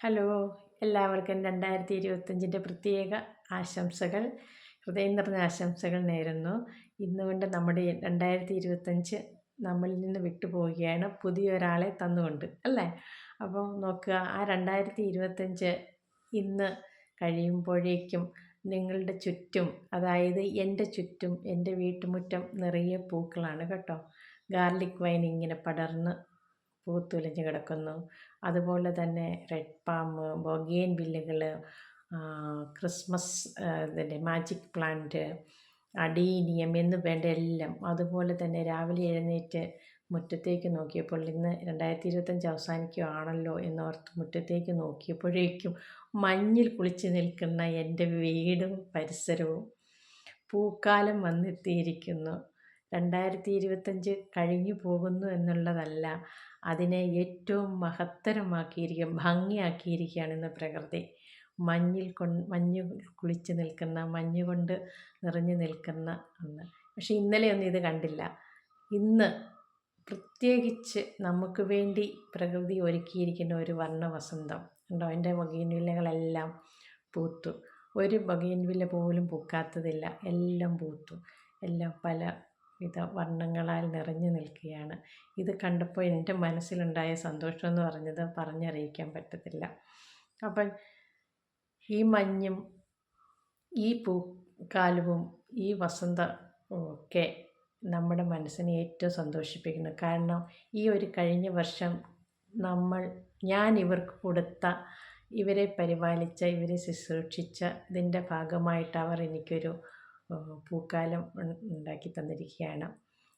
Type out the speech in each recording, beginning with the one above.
Hello എല്ലാവർക്കും രണ്ടായിരത്തി ഇരുപത്തഞ്ചിന്റെ പ്രത്യേക ആശംസകൾ ഹൃദയം നിറഞ്ഞ ആശംസകൾ നേരുന്നു. ഇന്നുകൊണ്ട് നമ്മുടെ രണ്ടായിരത്തി ഇരുപത്തഞ്ച് നമ്മളിൽ നിന്ന് വിട്ടുപോവുകയാണ് പുതിയൊരാളെ തന്നുകൊണ്ട് അല്ലേ? അപ്പോൾ നോക്കുക ആ രണ്ടായിരത്തി ഇരുപത്തഞ്ച് ഇന്ന് കഴിയുമ്പോഴേക്കും നിങ്ങളുടെ ചുറ്റും അതായത് എന്റെ ചുറ്റും എന്റെ വീട്ടുമുറ്റം നിറയെ പൂക്കളാണ് കേട്ടോ. ഗാർലിക് വൈൻ ഇങ്ങനെ പടർന്ന് പൂത്തുലഞ്ഞ് കിടക്കുന്നു. അതുപോലെ തന്നെ റെഡ് പാം ബൊഗിയൻ ബില്ലുകൾ ക്രിസ്മസ് ഇതിന്റെ മാജിക് പ്ലാന്റ് അഡീനിയം എന്ന് വേണ്ട എല്ലാം. അതുപോലെ തന്നെ രാവിലെ എഴുന്നേറ്റ് മുറ്റത്തേക്ക് നോക്കിയപ്പോൾ ഇന്ന് രണ്ടായിരത്തി ഇരുപത്തഞ്ച് അവസാനിക്കുകയാണല്ലോ എന്നോർത്ത് മുറ്റത്തേക്ക് നോക്കിയപ്പോഴേക്കും മഞ്ഞിൽ കുളിച്ച് നിൽക്കുന്ന എന്റെ വീടും പരിസരവും പൂക്കാലം വന്നെത്തിയിരിക്കുന്നു. രണ്ടായിരത്തി ഇരുപത്തഞ്ച് കഴിഞ്ഞു പോകുന്നു എന്നുള്ളതല്ല. അതിനെ ഏറ്റവും മഹത്തരമാക്കിയിരിക്കും ഭംഗിയാക്കിയിരിക്കുകയാണ് ഇന്ന് പ്രകൃതി. മഞ്ഞിൽ കൊ മഞ്ഞ് കുളിച്ച് നിൽക്കുന്ന മഞ്ഞ് കൊണ്ട് നിറഞ്ഞു നിൽക്കുന്ന ഒന്ന് പക്ഷേ ഇന്നലെയൊന്നും ഇത് കണ്ടില്ല. ഇന്ന് പ്രത്യേകിച്ച് നമുക്ക് വേണ്ടി പ്രകൃതി ഒരുക്കിയിരിക്കുന്ന ഒരു വർണവസന്തം ഉണ്ടോ എന്റെ ബൊഗീൻവില്ലകളെല്ലാം പൂത്തു. ഒരു ബൊഗീൻവില്ല പോലും പൂക്കാത്തതില്ല. എല്ലാം പൂത്തു. എല്ലാം പല വിധ വർണങ്ങളാൽ നിറഞ്ഞു നിൽക്കുകയാണ്. ഇത് കണ്ടപ്പോൾ എന്റെ മനസ്സിലുണ്ടായ സന്തോഷം എന്ന് പറഞ്ഞത് പറഞ്ഞറിയിക്കാൻ പറ്റത്തില്ല. അപ്പം ഈ മഞ്ഞും ഈ പൂക്കാലവും ഈ വസന്ത ഒക്കെ നമ്മുടെ മനസ്സിനെ ഏറ്റവും സന്തോഷിപ്പിക്കുന്നു. കാരണം ഈ ഒരു കഴിഞ്ഞ വർഷം നമ്മൾ ഞാൻ ഇവർക്ക് കൊടുത്ത ഇവരെ പരിപാലിച്ച ഇവരെ ശുശ്രൂഷിച്ച ഇതിന്റെ ഭാഗമായിട്ട് അവർ എനിക്കൊരു പൂക്കാലം ഉണ്ടാക്കി തന്നിരിക്കുകയാണ്.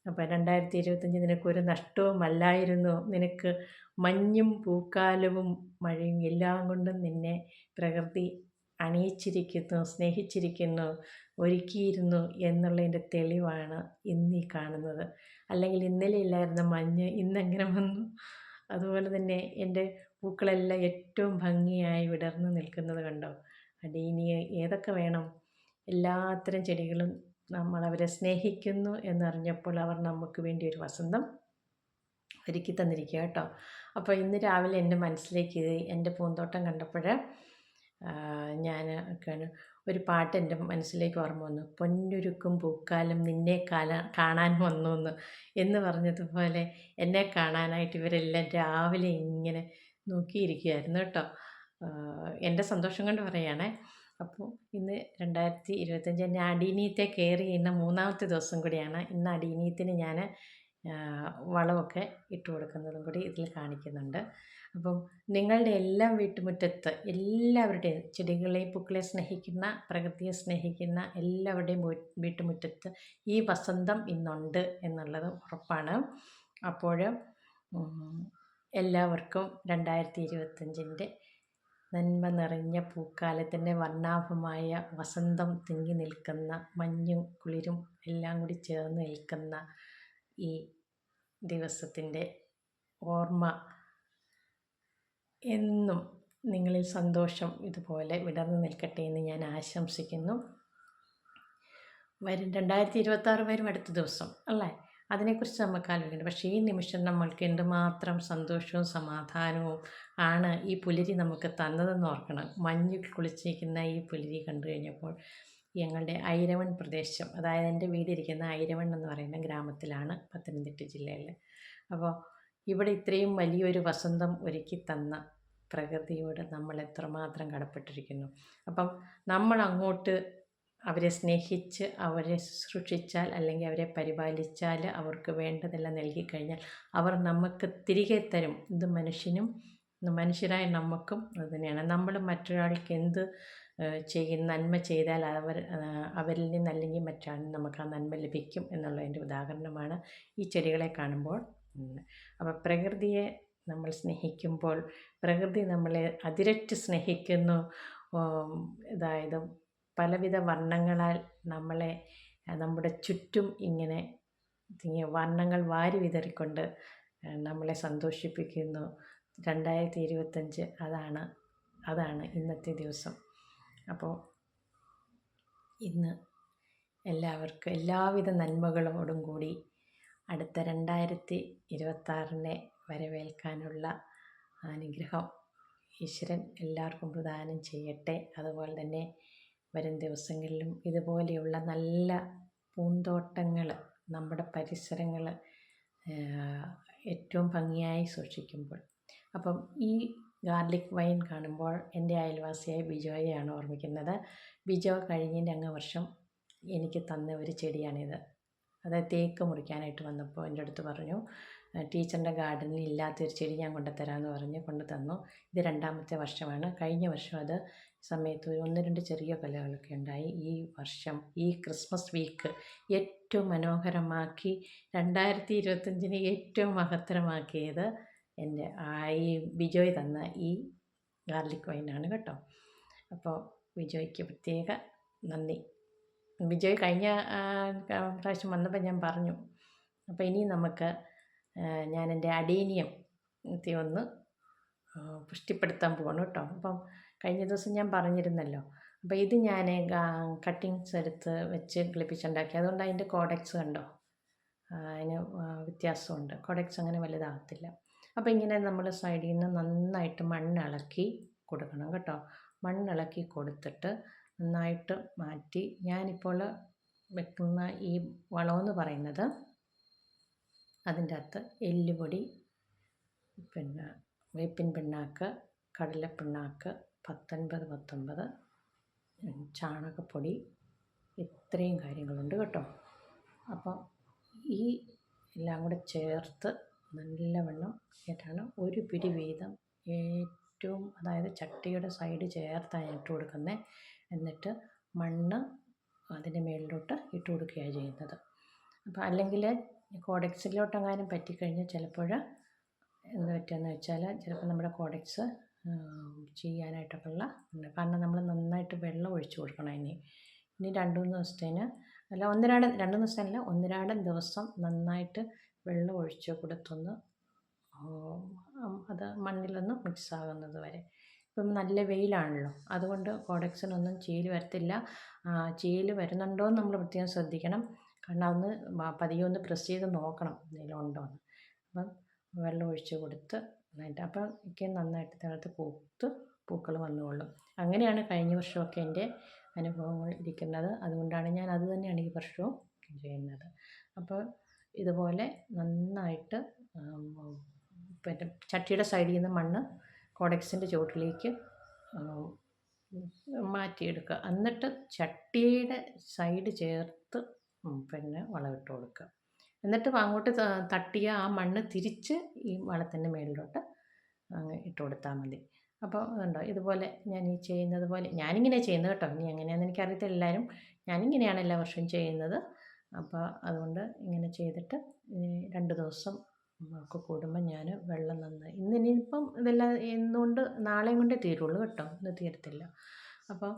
അപ്പോൾ രണ്ടായിരത്തി ഇരുപത്തഞ്ച് നിനക്കൊരു നഷ്ടവുമല്ലായിരുന്നു. നിനക്ക് മഞ്ഞും പൂക്കാലവും മഴയും എല്ലാം കൊണ്ടും നിന്നെ പ്രകൃതി അണിയിച്ചിരിക്കുന്നു സ്നേഹിച്ചിരിക്കുന്നു ഒരുക്കിയിരുന്നു എന്നുള്ളതിന്റെ തെളിവാണ് ഇന്നീ കാണുന്നത്. അല്ലെങ്കിൽ ഇന്നലെ ഇല്ലായിരുന്ന മഞ്ഞ് ഇന്നെങ്ങനെ വന്നു? അതുപോലെ തന്നെ എന്റെ പൂക്കളെല്ലാം ഏറ്റവും ഭംഗിയായി വിടർന്നു നിൽക്കുന്നത് കണ്ടോ? അടീനിയ ഏതൊക്കെ വേണം? എല്ലാത്തരം ചെടികളും നമ്മൾ അവരെ സ്നേഹിക്കുന്നു എന്നറിഞ്ഞപ്പോൾ അവർ നമുക്ക് വേണ്ടി ഒരു വസന്തം ഒരുക്കി തന്നിരിക്കുക കേട്ടോ. അപ്പോൾ ഇന്ന് രാവിലെ എന്റെ മനസ്സിലേക്ക് എന്റെ പൂന്തോട്ടം കണ്ടപ്പോൾ ഞാൻ ഒരു പാട്ട് എന്റെ മനസ്സിലേക്ക് ഓർമ്മ വന്നു. പൊന്നുരുക്കും പൂക്കാലം നിന്നെ കാല കാണാൻ വന്നു എന്ന് എന്ന് പറഞ്ഞതുപോലെ എന്നെ കാണാനായിട്ട് ഇവരെല്ലാം രാവിലെ ഇങ്ങനെ നോക്കിയിരിക്കുകയായിരുന്നു കേട്ടോ. എന്റെ സന്തോഷം കൊണ്ട് പറയുകയാണേ. അപ്പോൾ ഇന്ന് രണ്ടായിരത്തി ഇരുപത്തഞ്ച് ഞാൻ അടീനീത്തെ കയറി ചെയ്യുന്ന മൂന്നാമത്തെ ദിവസം കൂടിയാണ് ഇന്ന് അടീനീത്തിന് ഞാൻ വളമൊക്കെ ഇട്ട് കൊടുക്കുന്നതും കൂടി ഇതിൽ കാണിക്കുന്നുണ്ട്. അപ്പം നിങ്ങളുടെ എല്ലാം വീട്ടുമുറ്റത്ത് എല്ലാവരുടെയും ചെടികളെയും പൂക്കളെ സ്നേഹിക്കുന്ന പ്രകൃതിയെ സ്നേഹിക്കുന്ന എല്ലാവരുടെയും വീട്ടുമുറ്റത്ത് ഈ വസന്തം ഇന്നുണ്ട് എന്നുള്ളത് ഉറപ്പാണ്. അപ്പോൾ എല്ലാവർക്കും രണ്ടായിരത്തി ഇരുപത്തഞ്ചിന്റെ നന്മ നിറഞ്ഞ പൂക്കാലത്തിന്റെ വർണാഭമായ വസന്തം തിങ്ങി നിൽക്കുന്ന മഞ്ഞും കുളിരും എല്ലാം കൂടി ചേർന്ന് നിൽക്കുന്ന ഈ ദിവസത്തിന്റെ ഓർമ്മ എന്നും നിങ്ങളിൽ സന്തോഷം ഇതുപോലെ വിടർന്നു നിൽക്കട്ടെ എന്ന് ഞാൻ ആശംസിക്കുന്നു. വരും രണ്ടായിരത്തി ഇരുപത്താറ് വരും അടുത്ത ദിവസം അല്ലേ? അതിനെക്കുറിച്ച് നമുക്ക് ആലോചിക്കണം പക്ഷേ ഈ നിമിഷം നമ്മൾക്ക് എന്തുമാത്രം സന്തോഷവും സമാധാനവും ആണ് ഈ പുലരി നമുക്ക് തന്നതെന്ന് ഓർക്കണം. മഞ്ഞിൽ കുളിച്ചിരിക്കുന്ന ഈ പുലരി കണ്ടു കഴിഞ്ഞപ്പോൾ ഞങ്ങളുടെ ഐരവൺ പ്രദേശം അതായത് എന്റെ വീടിരിക്കുന്ന ഐരവൺ എന്ന് പറയുന്ന ഗ്രാമത്തിലാണ് പത്തനംതിട്ട ജില്ലയിൽ. അപ്പോൾ ഇവിടെ ഇത്രയും വലിയൊരു വസന്തം ഒരുക്കി തന്ന പ്രകൃതിയോട് നമ്മൾ എത്രമാത്രം കടപ്പെട്ടിരിക്കുന്നു. അപ്പം നമ്മൾ അങ്ങോട്ട് അവരെ സ്നേഹിച്ച് അവരെ ശുശ്രൂഷിച്ചാൽ അല്ലെങ്കിൽ അവരെ പരിപാലിച്ചാൽ അവർക്ക് വേണ്ടതെല്ലാം നൽകിക്കഴിഞ്ഞാൽ അവർ നമുക്ക് തിരികെ തരും. ഇത് മനുഷ്യനും മനുഷ്യരായ നമുക്കും അതുതന്നെയാണ് നമ്മൾ മറ്റൊരാൾക്ക് എന്ത് ചെയ്യും നന്മ ചെയ്താൽ അവർ അവരിൽ നിന്ന് അല്ലെങ്കിൽ മറ്റാളിൽ നമുക്ക് ആ നന്മ ലഭിക്കും എന്നുള്ളതിന്റെ ഉദാഹരണമാണ് ഈ ചെടികളെ കാണുമ്പോൾ. അപ്പോൾ പ്രകൃതിയെ നമ്മൾ സ്നേഹിക്കുമ്പോൾ പ്രകൃതി നമ്മളെ അതിരറ്റ് സ്നേഹിക്കുന്നു. അതായത് പലവിധ വർണങ്ങളാൽ നമ്മളെ നമ്മുടെ ചുറ്റും ഇങ്ങനെ വർണങ്ങൾ വാരി വിതറിക്കൊണ്ട് നമ്മളെ സന്തോഷിപ്പിക്കുന്നു. രണ്ടായിരത്തി ഇരുപത്തഞ്ച് അതാണ് അതാണ് ഇന്നത്തെ ദിവസം. അപ്പോൾ ഇന്ന് എല്ലാവർക്കും എല്ലാവിധ നന്മകളോടും കൂടി അടുത്ത രണ്ടായിരത്തി ഇരുപത്താറിനെ വരവേൽക്കാനുള്ള അനുഗ്രഹം ഈശ്വരൻ എല്ലാവർക്കും പ്രദാനം ചെയ്യട്ടെ. അതുപോലെ തന്നെ വരും ദിവസങ്ങളിലും ഇതുപോലെയുള്ള നല്ല പൂന്തോട്ടങ്ങൾ നമ്മുടെ പരിസരങ്ങൾ ഏറ്റവും ഭംഗിയായി സൂക്ഷിക്കുമ്പോൾ. അപ്പം ഈ ഗാർലിക് വൈൻ കാണുമ്പോൾ എന്റെ അയൽവാസിയായ ബിജോയെയാണ് ഓർമ്മിക്കുന്നത്. ബിജോ കഴിഞ്ഞതിന്റെ അങ്ങ് വർഷം എനിക്ക് തന്ന ഒരു ചെടിയാണിത്. അതായത് തേക്ക് മുറിക്കാനായിട്ട് വന്നപ്പോൾ എന്റെ അടുത്ത് പറഞ്ഞു ടീച്ചറിന്റെ ഗാർഡനിൽ ഇല്ലാത്തൊരു ചെടി ഞാൻ കൊണ്ടുതരാമെന്ന് പറഞ്ഞ് കൊണ്ടു തന്നു ഇത് രണ്ടാമത്തെ വർഷമാണ്. കഴിഞ്ഞ വർഷം അത് സമയത്ത് ഒന്ന് രണ്ട് ചെറിയ കലകളൊക്കെ ഉണ്ടായി. ഈ വർഷം ഈ ക്രിസ്മസ് വീക്ക് ഏറ്റവും മനോഹരമാക്കി രണ്ടായിരത്തി ഇരുപത്തഞ്ചിന് ഏറ്റവും മഹത്തരമാക്കിയത് എന്റെ ഈ ബിജോയ് തന്ന ഈ ഗാർലിക് വൈനാണ് കേട്ടോ. അപ്പോൾ ബിജോയ്ക്ക് പ്രത്യേക നന്ദി. ബിജോയ് കഴിഞ്ഞ പ്രാവശ്യം വന്നപ്പോൾ ഞാൻ പറഞ്ഞു അപ്പോൾ ഇനി നമുക്ക് ഞാൻ എന്റെ അടീനിയം ഒന്ന് പുഷ്ടിപ്പെടുത്താൻ പോകണം കേട്ടോ. അപ്പം കഴിഞ്ഞ ദിവസം ഞാൻ പറഞ്ഞിരുന്നല്ലോ. അപ്പോൾ ഇത് ഞാൻ കട്ടിങ്സ് എടുത്ത് വെച്ച് കിളിപ്പിച്ചുണ്ടാക്കി അതുകൊണ്ട് അതിന്റെ കോഡക്സ് കണ്ടോ? അതിന് വ്യത്യാസമുണ്ട്. കോഡക്സ് അങ്ങനെ വലുതാകത്തില്ല അപ്പോൾ ഇങ്ങനെ നമ്മൾ സൈഡിൽ നിന്ന് നന്നായിട്ട് മണ്ണിളക്കി കൊടുക്കണം കേട്ടോ. മണ്ണിളക്കി കൊടുത്തിട്ട് നന്നായിട്ട് മാറ്റി ഞാനിപ്പോൾ വെക്കുന്ന ഈ വളമെന്ന് പറയുന്നത് അതിന്റെ അകത്ത് എല്ലുപൊടി പിന്നെ വേപ്പിൻ പിണ്ണാക്ക് കടലപ്പിണ്ണാക്ക് പത്തൊൻപത് പത്തൊൻപത്. ചാണകപ്പൊടി. ഇത്രയും കാര്യങ്ങളുണ്ട് കേട്ടോ. അപ്പോൾ ഈ എല്ലാം കൂടെ ചേർത്ത് നല്ലവണ്ണം ഇട്ടാണ് ഒരു പിടി വീതം ഏറ്റവും അതായത് ചട്ടിയുടെ സൈഡ് ചേർത്താണ് ഇട്ട് കൊടുക്കുന്നത് എന്നിട്ട് മണ്ണ് അതിന്റെ മേളിലോട്ട് ഇട്ട് കൊടുക്കുകയാണ് ചെയ്യുന്നത്. അപ്പോൾ അല്ലെങ്കിൽ കോഡക്സിലോട്ടെങ്ങാനും പറ്റിക്കഴിഞ്ഞാൽ ചിലപ്പോൾ എന്ന് പറ്റുകയെന്ന് വെച്ചാൽ ചിലപ്പോൾ നമ്മുടെ കോഡക്സ് ചെയ്യാനായിട്ടൊക്കെയുള്ള ഉണ്ട്. കാരണം നമ്മൾ നന്നായിട്ട് വെള്ളം ഒഴിച്ചു കൊടുക്കണം ഇനി. ഇനി രണ്ട് മൂന്ന് ദിവസത്തേന് അല്ല ഒന്നരാടം രണ്ട് മൂന്ന് ദിവസത്തേനല്ല ഒന്നരാടം ദിവസം നന്നായിട്ട് വെള്ളം ഒഴിച്ച് കൊടുത്തൊന്ന് അത് മണ്ണിലൊന്ന് മിക്സ് ആകുന്നത് വരെ. ഇപ്പം നല്ല വെയിലാണല്ലോ. അതുകൊണ്ട് കോഡക്സിനൊന്നും ചീൽ വരത്തില്ല. ചീൽ വരുന്നുണ്ടോ എന്ന് നമ്മൾ പ്രത്യേകം ശ്രദ്ധിക്കണം. കാരണം അതൊന്ന് പതിയെ ഒന്ന് പ്രസ് ചെയ്ത് നോക്കണം എന്തെങ്കിലും ഉണ്ടോ എന്ന് അപ്പം വെള്ളം ഒഴിച്ച് കൊടുത്ത് നന്നായിട്ട്. അപ്പം എനിക്ക് നന്നായിട്ട് തിളത്ത് പൂത്ത് പൂക്കൾ വന്നുകൊള്ളും അങ്ങനെയാണ് കഴിഞ്ഞ വർഷമൊക്കെ എന്റെ അനുഭവങ്ങൾ ഇരിക്കുന്നത്. അതുകൊണ്ടാണ് ഞാൻ അത് തന്നെയാണ് ഈ വർഷവും ചെയ്യുന്നത്. അപ്പോൾ ഇതുപോലെ നന്നായിട്ട് പിന്നെ ചട്ടിയുടെ സൈഡിൽ നിന്ന് മണ്ണ് കോഡക്സിന്റെ ചുവട്ടിലേക്ക് മാറ്റിയെടുക്കുക. എന്നിട്ട് ചട്ടിയുടെ സൈഡ് ചേർത്ത് പിന്നെ വളമിട്ട് കൊടുക്കുക. എന്നിട്ട് അങ്ങോട്ട് തട്ടിയ ആ മണ്ണ് തിരിച്ച് ഈ വളത്തിന്റെ മേളിലോട്ട് അങ്ങ് ഇട്ട് കൊടുത്താൽ മതി. അപ്പോൾ ഉണ്ടോ ഇതുപോലെ ഞാൻ ഈ ചെയ്യുന്നത് പോലെ ഞാനിങ്ങനെ ചെയ്യുന്നത് കേട്ടോ. ഇനി എങ്ങനെയാണെന്ന് എനിക്കറിയത്തില്ല എല്ലാവരും. ഞാനിങ്ങനെയാണ് എല്ലാ വർഷവും ചെയ്യുന്നത്. അപ്പോൾ അതുകൊണ്ട് ഇങ്ങനെ ചെയ്തിട്ട് രണ്ട് ദിവസം ഒക്കെ കൂടുമ്പോൾ ഞാൻ വെള്ളം നന്നായി ഇന്ന് ഇനിയിപ്പം ഇതെല്ലാം ഇന്നുകൊണ്ട് നാളെയും കൊണ്ടേ തീരുള്ളൂ കേട്ടോ. ഇന്ന് തീരത്തില്ല. അപ്പോൾ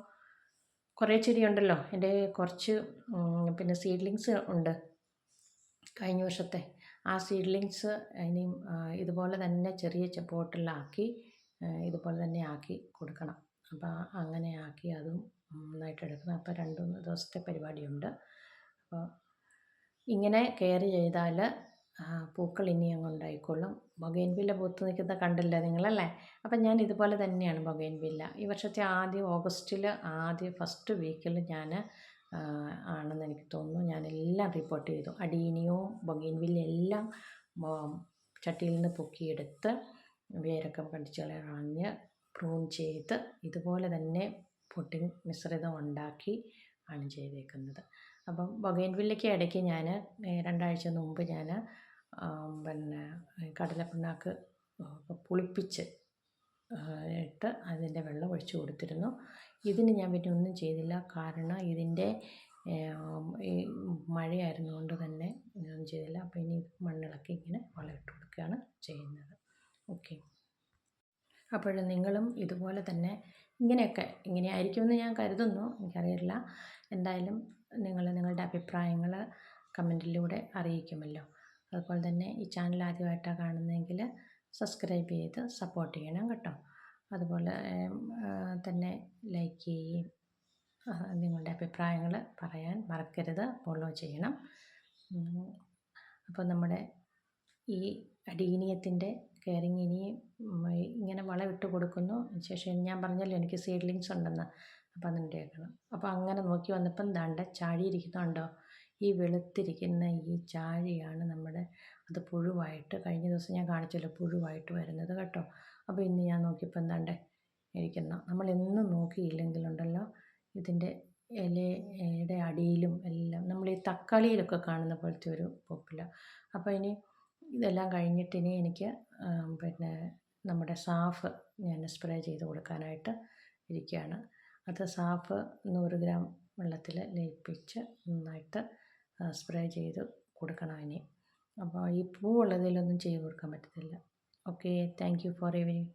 കുറേ ചെടിയുണ്ടല്ലോ. എന്റെ കുറച്ച് പിന്നെ സീഡ്ലിങ്സ് ഉണ്ട്. കഴിഞ്ഞ വർഷത്തെ ആ സീഡ്ലിങ്സ് ഇനിയും ഇതുപോലെ തന്നെ ചെറിയ ബോട്ടിലാക്കി ഇതുപോലെ തന്നെ ആക്കി കൊടുക്കണം. അപ്പോൾ അങ്ങനെ ആക്കി അതും നന്നായിട്ട് എടുക്കണം. അപ്പോൾ രണ്ട് മൂന്ന് ദിവസത്തെ പരിപാടിയുണ്ട്. അപ്പോൾ ഇങ്ങനെ കെയർ ചെയ്താൽ പൂക്കൾ ഇനി അങ്ങ് ഉണ്ടായിക്കോളും. ബൊഗൈൻവില്ല പൂത്ത് നിൽക്കുന്നത് കണ്ടില്ല നിങ്ങളല്ലേ? അപ്പം ഞാൻ ഇതുപോലെ തന്നെയാണ് ബൊഗൈൻവില്ല. ഈ വർഷത്തെ ആദ്യം ഓഗസ്റ്റിൽ ആദ്യം ഫസ്റ്റ് വീക്കിൽ ഞാൻ ആണെന്ന് എനിക്ക് തോന്നുന്നു. ഞാനെല്ലാം റിപ്പോർട്ട് ചെയ്തു. അടീനിയോ ബൊഗൈൻവില്ല എല്ലാം ചട്ടിയിൽ നിന്ന് പൊക്കിയെടുത്ത് വേരൊക്കെ കടിച്ച് കളഞ്ഞ് പ്രൂൺ ചെയ്ത് ഇതുപോലെ തന്നെ പൊട്ടിങ് മിശ്രിതം ഉണ്ടാക്കി ആണ് ചെയ്തേക്കുന്നത്. അപ്പം ബൊഗൈൻവില്ലയ്ക്ക് ഇടയ്ക്ക് ഞാൻ രണ്ടാഴ്ച മുമ്പ് ഞാൻ പിന്നെ കടലപ്പിണ്ണാക്ക് പുളിപ്പിച്ച് ഇട്ട് അതിന്റെ വെള്ളം ഒഴിച്ചു കൊടുത്തിരുന്നു. ഇതിന് ഞാൻ പിന്നെ ഒന്നും ചെയ്തില്ല. കാരണം ഇതിന്റെ മഴയായിരുന്നു കൊണ്ട് തന്നെ ഒന്നും ചെയ്തില്ല. അപ്പോൾ ഇനി മണ്ണിളക്കി ഇങ്ങനെ വളമിട്ട് കൊടുക്കുകയാണ് ചെയ്യുന്നത്. ഓക്കെ. അപ്പോൾ നിങ്ങളും ഇതുപോലെ തന്നെ ഇങ്ങനെയൊക്കെ ഇങ്ങനെയായിരിക്കുമെന്ന് ഞാൻ കരുതുന്നു. എനിക്കറിയില്ല. എന്തായാലും നിങ്ങൾ നിങ്ങളുടെ അഭിപ്രായങ്ങൾ കമന്റിലൂടെ അറിയിക്കുമല്ലോ. അതുപോലെ തന്നെ ഈ ചാനൽ ആദ്യമായിട്ടാണ് കാണുന്നതെങ്കിൽ സബ്സ്ക്രൈബ് ചെയ്ത് സപ്പോർട്ട് ചെയ്യണം കേട്ടോ. അതുപോലെ തന്നെ ലൈക്ക് ചെയ്യുകയും നിങ്ങളുടെ അഭിപ്രായങ്ങൾ പറയാൻ മറക്കരുത്. ഫോളോ ചെയ്യണം. അപ്പോൾ നമ്മുടെ ഈ അടിയിനിയത്തിന്റെ കെയറിങ് ഇനി ഇങ്ങനെ വളമിട്ട് കൊടുക്കുന്നു. ശേഷം ഞാൻ പറഞ്ഞല്ലോ എനിക്ക് സീഡ്ലിങ്സ് ഉണ്ടെന്ന്. അപ്പം അതുണ്ടാക്കണം അപ്പോൾ അങ്ങനെ നോക്കി വന്നപ്പം ദാണ്ട ചാഴിയിരിക്കുന്നുണ്ടോ ഈ വെളുത്തിരിക്കുന്ന ഈ ചാഴിയാണ് നമ്മുടെ അത് പുഴുവായിട്ട് കഴിഞ്ഞ ദിവസം ഞാൻ കാണിച്ചല്ലോ പുഴുവായിട്ട് വരുന്നത് കേട്ടോ. അപ്പോൾ ഇന്ന് ഞാൻ നോക്കിയപ്പോൾ എന്താണ്ട്? ഇരിക്കുന്ന നമ്മൾ എന്നും നോക്കിയില്ലെങ്കിലുണ്ടല്ലോ ഇതിന്റെ ഇലയുടെ അടിയിലും എല്ലാം നമ്മൾ ഈ തക്കാളിയിലൊക്കെ കാണുന്ന പോലത്തെ ഒരു പോപ്പില അപ്പോൾ ഇനി ഇതെല്ലാം കഴിഞ്ഞിട്ട് ഇനി എനിക്ക് പിന്നെ നമ്മുടെ സാഫ് ഞാൻ സ്പ്രേ ചെയ്ത് കൊടുക്കാനായിട്ട് ഇരിക്കുകയാണ്. അത് സാഫ് നൂറ് ഗ്രാം വെള്ളത്തിൽ ലയിപ്പിച്ച് നന്നായിട്ട് സ്പ്രേ ചെയ്ത് കൊടുക്കണം ഇനി. അപ്പോൾ ഈ പൂവുള്ളതിലൊന്നും ചെയ്ത് കൊടുക്കാൻ പറ്റത്തില്ല. Okay, thank you for having.